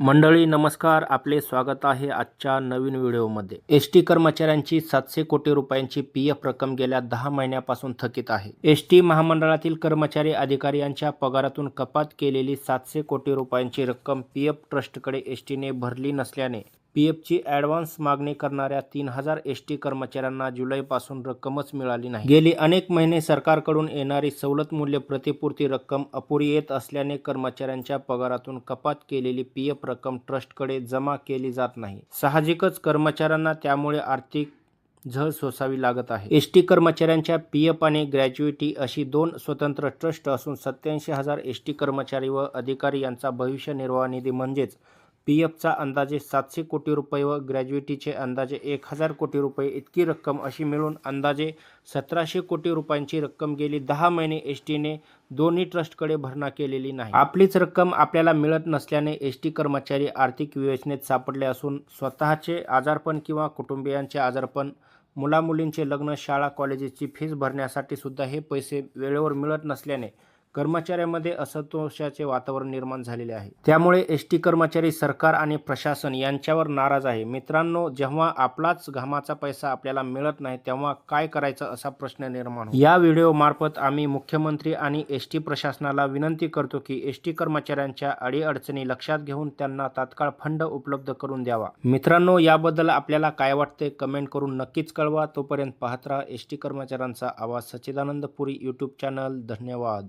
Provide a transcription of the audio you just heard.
मंडळी नमस्कार. आपले स्वागत आहे आजच्या नवीन व्हिडिओमध्ये. एस टी कर्मचाऱ्यांची सातशे कोटी रुपयांची पी एफ रक्कम गेल्या दहा महिन्यापासून थकीत आहे. एस टी महामंडळातील कर्मचारी अधिकारी यांच्या पगारातून कपात केलेली सातशे कोटी रुपयांची रक्कम पी एफ ट्रस्टकडे एस टीने भरली नसल्याने पी एफची ॲडव्हान्स मागणी करणाऱ्या तीन हजार एस टी कर्मचाऱ्यांना जुलैपासून रक्कमच मिळाली नाही. गेली अनेक महिने सरकारकडून येणारी सवलत मूल्य प्रतिपूर्ती रक्कम अपुरी येत असल्याने कर्मचाऱ्यांच्या पगारातून कपात केलेली पी एफ रक्कम ट्रस्टकडे जमा केली जात नाही. साहजिकच कर्मचाऱ्यांना त्यामुळे आर्थिक झळ सोसावी लागत आहे. एस टी कर्मचाऱ्यांच्या पी एफ आणि ग्रॅज्युएटी अशी दोन स्वतंत्र ट्रस्ट असून सत्याऐंशी हजार एस टी कर्मचारी व अधिकारी यांचा भविष्य निर्वाह निधी म्हणजेच पी एफचा अंदाजे सातशे कोटी रुपये व ग्रॅज्युएटीचे अंदाजे एक हजार कोटी रुपये इतकी रक्कम अशी मिळून अंदाजे सतराशे कोटी रुपयांची रक्कम गेली. दहा महिने एस टीने दोन्ही ट्रस्टकडे भरणा केलेली नाही. आपलीच रक्कम आपल्याला मिळत नसल्याने एस टी कर्मचारी आर्थिक विवेचनेत सापडले असून स्वतःचे आजारपण किंवा कुटुंबियांचे आजारपण मुलामुलींचे लग्न शाळा कॉलेजेसची फीस भरण्यासाठी सुद्धा हे पैसे वेळेवर मिळत नसल्याने कर्मचाऱ्यांमध्ये असंतोषाचे वातावरण निर्माण झालेले आहे. त्यामुळे एस टी कर्मचारी सरकार आणि प्रशासन यांच्यावर नाराज आहे. मित्रांनो जेव्हा आपलाच घामाचा पैसा आपल्याला मिळत नाही तेव्हा काय करायचं असा प्रश्न निर्माण या व्हिडिओ मार्फत आम्ही मुख्यमंत्री आणि एस टी प्रशासनाला विनंती करतो की एस टी कर्मचाऱ्यांच्या अडीअडचणी लक्षात घेऊन त्यांना तात्काळ फंड उपलब्ध करून द्यावा. मित्रांनो याबद्दल आपल्याला काय वाटते कमेंट करून नक्कीच कळवा. तोपर्यंत पाहत राहा एस टी कर्मचाऱ्यांचा आवाज. सच्चिदानंद पुरी यूट्यूब चॅनल धन्यवाद.